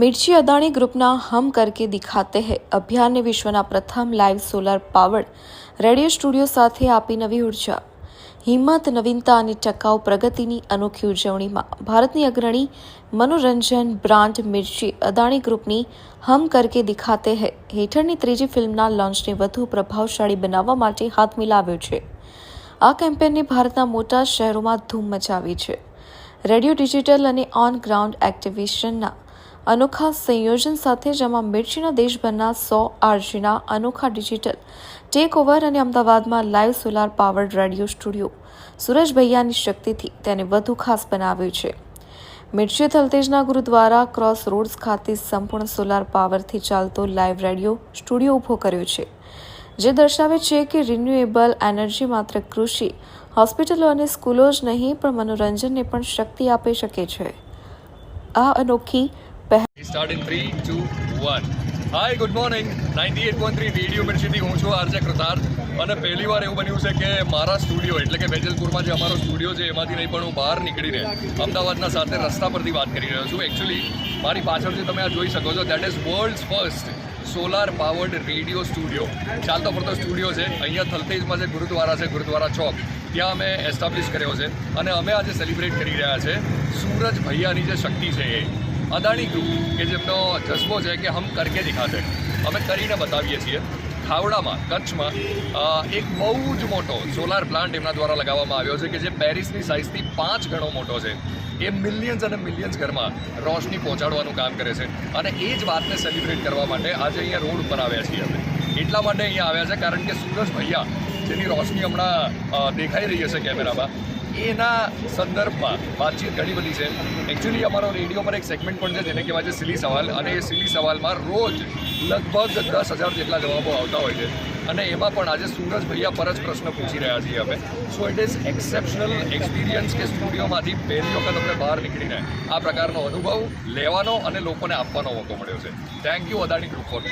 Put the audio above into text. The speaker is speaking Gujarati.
મિર્ચી અદાણી ગ્રુપના હમ કરકે દિખાતે હૈ. અભિયાનને વિશ્વના પ્રથમ live solar powered radio studio સાથે આપી નવી ઊર્જા. હિંમત, નવીનતા અને ટકાઉ પ્રગતિની અનોખી ઉજવણીમાં ભારતની અગ્રણી મનોરંજન બ્રાન્ડ મિર્ચી અદાણી ગ્રુપની હમ કરકે દિખાતે હૈ. હેઠળની ત્રીજી ફિલ્મના લોન્ચને વધુ પ્રભાવશાળી બનાવવા માટે હાથ મિલાવ્યો છે. આ કેમ્પેનને ભારતના મોટા શહેરોમાં ધૂમ મચાવી છે. રેડિયો ડિજિટલ અને ઓન ગ્રાઉન્ડ એક્ટિવેશનના અનોખા સંયોજન સાથે જેમાં મિર્ચીના દેશભરના સો આરજીના અનોખા ડિજિટલ ટેક ઓવર અને અમદાવાદમાં live solar powered radio studio. સુરજ ભૈયાની શક્તિથી તેને વધુ ખાસ બનાવ્યું છે. મિર્ચી થલતેજના ગુરુદ્વારા ક્રોસ રોડ્સ ખાતે સંપૂર્ણ સોલાર પાવરથી ચાલતો લાઈવ રેડિયો સ્ટુડિયો ઊભો કર્યો છે, જે દર્શાવે છે કે રિન્યુએબલ એનર્જી માત્ર કૃષિ, હોસ્પિટલો અને સ્કૂલો જ નહીં, પણ મનોરંજનને પણ શક્તિ આપી શકે છે. આ અનોખી start in 3, 2, 1. Hi good morning ninety eight point three radio મિર્ચીથી હું છું આરજે કૃતાર્થ. અને પહેલી વાર એવું બન્યું છે કે મારા સ્ટુડિયો એટલે કે વેજલપુરમાં જે અમારો સ્ટુડિયો છે એમાંથી નહીં પણ હું બહાર નીકળીને અમદાવાદના સાથે રસ્તા પરથી વાત કરી રહ્યો છું. એકચ્યુઅલી મારી પાછળ જે તમે આ જોઈ શકો છો that is world first solar powered radio studio ચાલતો ફરતો સ્ટુડિયો છે. અહીંયા થલતેજમાં જે ગુરુદ્વારા છે ગુરુદ્વારા ચોક ત્યાં અમે એસ્ટાબ્લિશ કર્યો છે. અને અમે આજે સેલિબ્રેટ કરી રહ્યા છે. સૂરજ ભૈયાની જે શક્તિ છે એ. અદાણી ગ્રુપ કે જેમનો જસ્બો છે કે હમ કરકે દિખાતે અમે કરીને બતાવીએ છીએ. ખાવડામાં, કચ્છમાં એક બહુ જ મોટો સોલાર પ્લાન્ટ એમના દ્વારા લગાવવામાં આવ્યો છે કે જે પેરિસની સાઇઝથી પાંચ ગણો મોટો છે. એ મિલિયન્સ અને મિલિયન્સ ઘરમાં રોશની પહોંચાડવાનું કામ કરે છે. અને એ જ વાતને સેલિબ્રેટ કરવા માટે આજે અહીંયા રોડ ઉપર આવ્યા છીએ અમે. એટલા માટે અહીંયા આવ્યા છે, કારણ કે સુરજ ભૈયા જેની રોશની હમણાં દેખાઈ રહી હશે કેમેરામાં એના સંદર્ભમાં વાતચીત ઘણી બધી છે. એકચ્યુઅલી અમારો રેડિયો પર એક સેગમેન્ટ પણ છે, જેને કહેવાય છે સિલી સવાલ. અને એ સિલી સવાલમાં રોજ લગભગ દસ હજાર જેટલા જવાબો આવતા હોય છે. અને એમાં પણ આજે સૂરજ ભૈયા પર જ પ્રશ્ન પૂછી રહ્યા છીએ અમે. So it is exceptional experience કે સ્ટુડિયોમાંથી પહેલી વખત અમને બહાર નીકળીને આ પ્રકારનો અનુભવ લેવાનો અને લોકોને આપવાનો મોકો મળ્યો છે. Thank you Adani group for